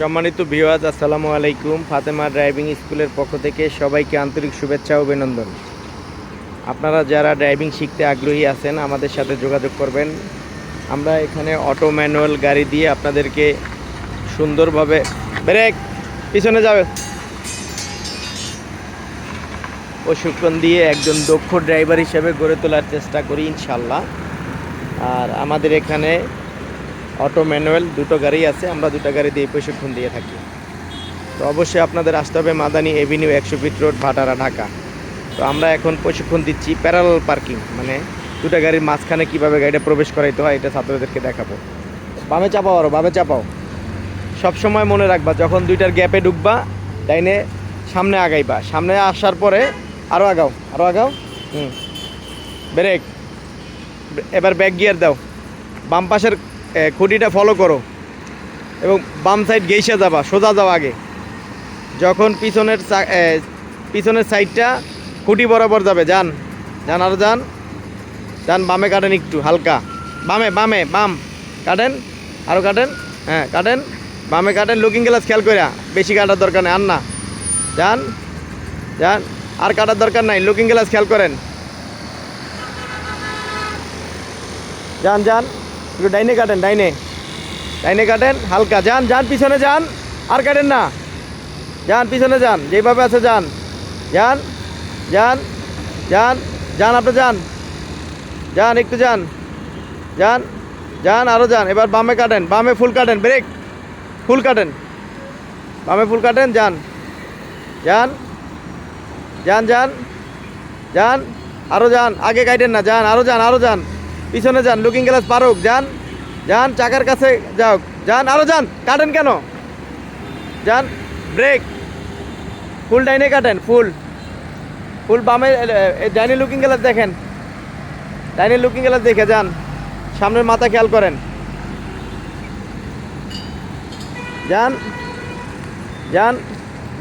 সম্মানিত ভিওয়াজ আসসালামু আলাইকুম। ফাতেমা ড্রাইভিং স্কুলের পক্ষ থেকে সবাইকে আন্তরিক শুভেচ্ছা ও অভিনন্দন। আপনারা যারা ড্রাইভিং শিখতে আগ্রহী আছেন, আমাদের সাথে যোগাযোগ করবেন। আমরা এখানে অটো ম্যানুয়াল গাড়ি দিয়ে আপনাদেরকে সুন্দরভাবে ব্রেক, পিছনে যাবে। প্রশিক্ষণ দিয়ে একজন দক্ষ ড্রাইভার হিসেবে গড়ে তোলার চেষ্টা করি ইনশাল্লাহ আর আমাদের এখানে অটো ম্যানুয়াল, দুটো গাড়ি আছে, আমরা দুটো গাড়ি দিয়ে প্রশিক্ষণ দিয়ে থাকি। তো অবশ্যই আপনাদের আসতে হবে মাদানী এভিনিউ একশো ফিট রোড, ভাটারা, ঢাকা। তো আমরা এখন প্রশিক্ষণ দিচ্ছি প্যারালাল পার্কিং মানে দুটো গাড়ির মাঝখানে কীভাবে গাড়িটা প্রবেশ করাইতে হয়, এটা ছাত্রদেরকে দেখাবো। বামে চাপাও আরও বামে চাপাও। সব সময় মনে রাখবা, যখন দুইটার গ্যাপে ঢুকবা ডাইনে সামনে আগাইবা। সামনে আসার পরে আরও আগাও আরও আগাও। হুম। ব্রেক। এবার ব্যাক গিয়ার দাও। বাম পাশের খুঁটিটা ফলো করো। এবং বাম সাইড গেইসে যাবা, সোজা যাও আগে। যখন পিছনের পিছনের সাইডটা খুঁটি বরাবর যাবে, যান যান আরও যান। যান, বামে কাটেন একটু, হালকা। বামে বামে, বাম। কাটেন আরও কাটেন হ্যাঁ কাটেন। বামে কাটেন লুকিং গ্লাস খেয়াল কইরা, বেশি কাটার দরকার নেই, আর না। যান যান, আর কাটার দরকার নাই লুকিং গ্লাস খেয়াল করেন। যান যান। একটু ডাইনে কাটেন, ডাইনে। ডাইনে কাটেন, হালকা। যান যান, পিছনে যান। আর কাটেন না। যান, পিছনে যান। যেভাবে আছে যান। যান যান যান যান, আপনি যান। যান, একটু যান। যান যান আরও যান। এবার বামে কাটেন। বামে ফুল কাটেন। ব্রেক। ফুল কাটেন। বামে ফুল কাটেন, যান। যান যান যান যান আরও যান। আগে কাটেন না। যান আরও যান আরও যান। পিছনে যান লুকিং গ্লাস পারুক, যান যান, চাকার কাছে যাও যান আরও যান, কাটেন কেন? যান ব্রেক ফুল ডাইনে কাটেন ফুল ফুল বামে ডাইনি লুকিং গ্লাস দেখেন, ডাইনি লুকিং গ্লাস দেখে যান, সামনের মাথা খেয়াল করেন, যান যান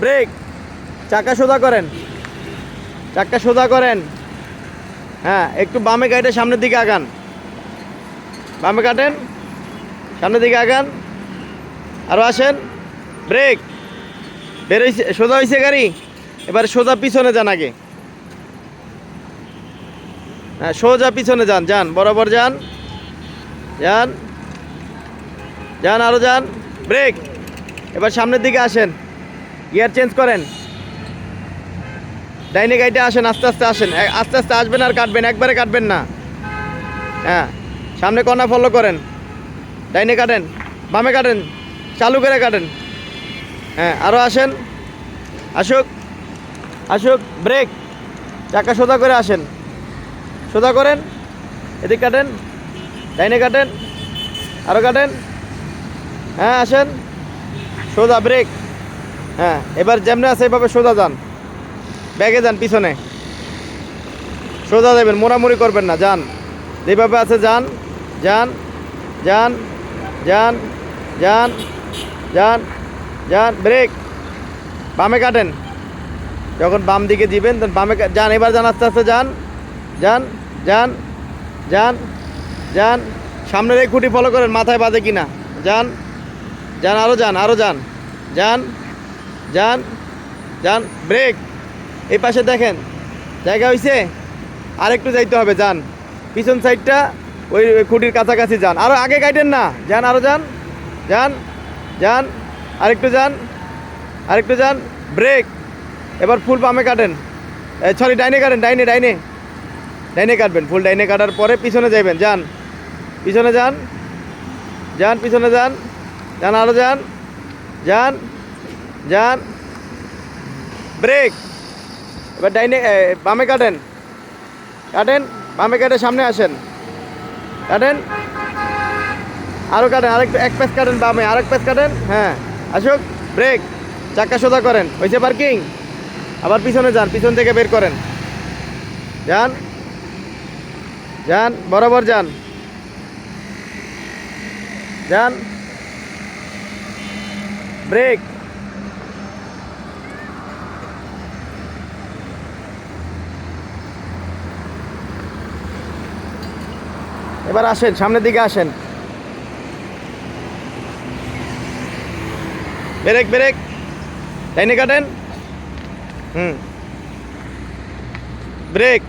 ব্রেক চাকা সোজা করেন, চাকা সোজা করেন হ্যাঁ একটু বামে গাড়িটা সামনের দিকে আগান। বামে কাটেন, সামনের দিকে আগান। আরও আসেন, ব্রেক। বেরোইছে সোজা হয়েছে গাড়ি, এবার সোজা পিছনে যান আগে। হ্যাঁ সোজা পিছনে যান যান, বরাবর যান। যান যান আরও যান, ব্রেক। এবার সামনের দিকে আসেন, গিয়ার চেঞ্জ করেন। ডাইনে গাড়িতে আসেন, আস্তে আস্তে আসেন। আস্তে আস্তে আসবেন আর কাটবেন, একবারে কাটবেন না। হ্যাঁ সামনে কর্নার ফলো করেন। ডাইনে কাটেন, বামে কাটেন, চালু করে কাটেন। হ্যাঁ আরও আসেন। আসুক আসুক ব্রেক চাকা সোজা করে আসেন। সোজা করেন, এদিক কাটেন, ডাইনে কাটেন আরও কাটেন। হ্যাঁ আসেন। সোজা ব্রেক হ্যাঁ এবার যেমনি আছে, এভাবে সোজা যান। ব্যাগে যান পিছনে সোজা যাবেন মোড়ামুড়ি করবেন না যান যেভাবে আছে যান যান যান যান যান যান যান ব্রেক বামে কাটেন যখন বাম দিকে দিবেন তখন বামে যান এবার যান আস্তে আস্তে যান যান যান যান যান সামনের এই খুঁটি ফলো করেন মাথায় বাজে কিনা যান যান আরও যান আরও যান যান যান যান ব্রেক এই পাশে দেখেন, জায়গা হয়েছে আর একটু যাইতে হবে, যান। পিছন সাইডটা ওই খুঁটির কাছাকাছি যান। আরও আগে গাইডেন না, যান আরও যান যান যান, আরেকটু যান আরেকটু যান, ব্রেক। এবার ফুল বামে কাটেন। সরি ডাইনে কাটেন, ডাইনে ডাইনে। ডাইনে কাটবেন, ফুল ডাইনে কাটার পরে পিছনে যাইবেন, যান। পিছনে যান যান, পিছনে যান যান আরও যান যান যান। ব্রেক। এবার ডাইনে বামে কাটেন। কাটেন, বামে কাটে সামনে আসেন। কাটেন। আরও কাটেন, আরেক, এক প্যাচ কাটেন বামে, আরেক প্যাচ কাটেন হ্যাঁ আসুক, ব্রেক, চাক্কা সোজা করেন। হয়েছে পার্কিং। আবার পিছনে যান, পিছন থেকে বের করেন। যান। যান, বরাবর যান। যান। ব্রেক। এবার আসেন, সামনের দিকে আসেন। Brake brake. ডাইনে কাটেন। হুম। ব্রেক।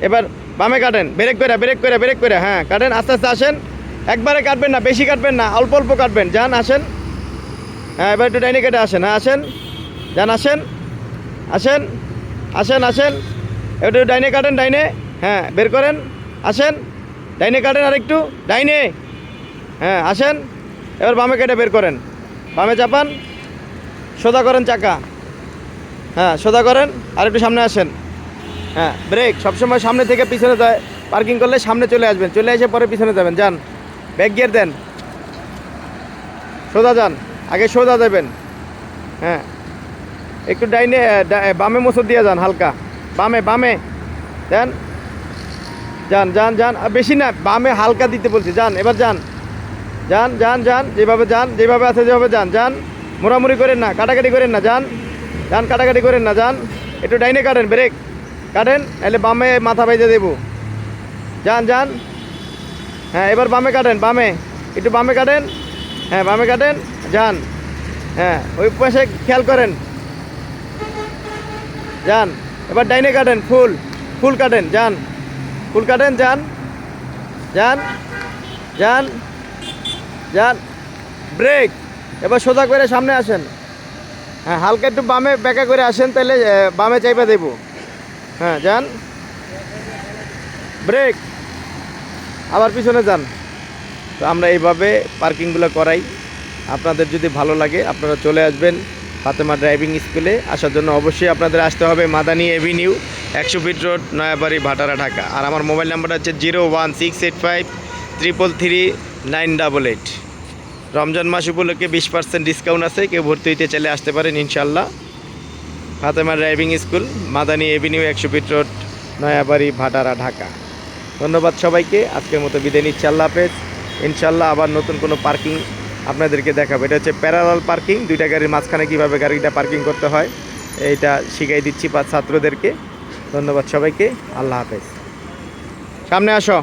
এবার বামে কাটেন। ব্রেক করে ব্রেক করে ব্রেক করে। হ্যাঁ কাটেন, আস্তে আস্তে আসেন। একবারে কাটবেন না, বেশি কাটবেন না, অল্প অল্প কাটবেন। যান, আসেন। হ্যাঁ এবার একটু ডাইনে কেটে আসেন। হ্যাঁ আসেন। যান, আসেন। আসেন আসেন আসেন। একটু ডাইনে কাটেন, ডাইনে। হ্যাঁ বের করেন। আসেন। ডাইনে কাটেন আর একটু ডাইনে। হ্যাঁ আসেন। এবার বামে কেটে বের করেন। বামে চাপান, সোজা করেন চাকা। হ্যাঁ সোজা করেন আর একটু সামনে আসেন। হ্যাঁ ব্রেক। সবসময় সামনে থেকে পিছনে যায়। পার্কিং করলে সামনে চলে আসবেন। চলে এসে পরে পিছনে যাবেন। যান, ব্যাক গিয়ার দেন। সোজা যান। আগে সোজা দেবেন হ্যাঁ। একটু ডাইনে বামে মোচর দিয়ে যান হালকা। বামে বামে। দেন। যান যান যান। বেশি না, বামে হালকা দিতে বলছি। যান, এবার যান। যান যান যান। যেভাবে যান, যেভাবে আছে, যেভাবে যান। যান, মোড়ামুড়ি করেন না, কাটাকাটি করেন না, যান। যান, কাটাকাটি করেন না, যান। একটু ডাইনে কাটেন, ব্রেক। কাটেন এলে বামে মাথা বাইজে দেবো। যান যান। হ্যাঁ এবার বামে কাটেন, বামে। একটু বামে কাটেন। হ্যাঁ বামে কাটেন, যান। হ্যাঁ ওই পাশে খেয়াল করেন। যান, এবার ডাইনে কাটেন, ফুল। ফুল কাটেন, যান। ফুল কাটেন, যান। যান যান যান। ব্রেক। এবার সোজা করে সামনে আসেন। হ্যাঁ হালকা একটু বামে ব্যাকা করে আসেন, তাহলে বামে চাইপা দেব। হ্যাঁ যান। ব্রেক। আবার পিছনে যান। তো আমরা এইভাবে পার্কিংগুলো করাই। আপনাদের যদি ভালো লাগে, আপনারা চলে আসবেন ফাতেমা ড্রাইভিং স্কুলে। আসার জন্য অবশ্যই আপনাদের আসতে হবে মাদানি এভিনিউ। একশো ফিট রোড, নয়াবাড়ি, ভাটারা, ঢাকা। আর আমার মোবাইল নাম্বারটা হচ্ছে zero one six eight five triple three nine double eight. Ramzan মাস উপলক্ষে বিশ পার্সেন্ট ডিসকাউন্ট আছে, কেউ ভর্তি হইতে চলে আসতে পারেন ইনশাল্লাহ Fatema driving school, Madani avenue একশো ফিট রোড, নয়াবাড়ি, ভাটারা, ঢাকা। ধন্যবাদ সবাইকে, আজকের মতো বিদায় নিচ্ছি, আল্লাহ হাফেজ। ইনশাল্লাহ আবার নতুন কোনো পার্কিং আপনাদেরকে দেখাবো। এটা হচ্ছে প্যারালাল পার্কিং, দুইটা গাড়ির মাঝখানে কীভাবে গাড়িটা পার্কিং করতে হয়, এইটা শিখাই দিচ্ছি পা- ছাত্রদেরকে। ধন্যবাদ সবাইকে আল্লাহ হাফেজ। সামনে আসো।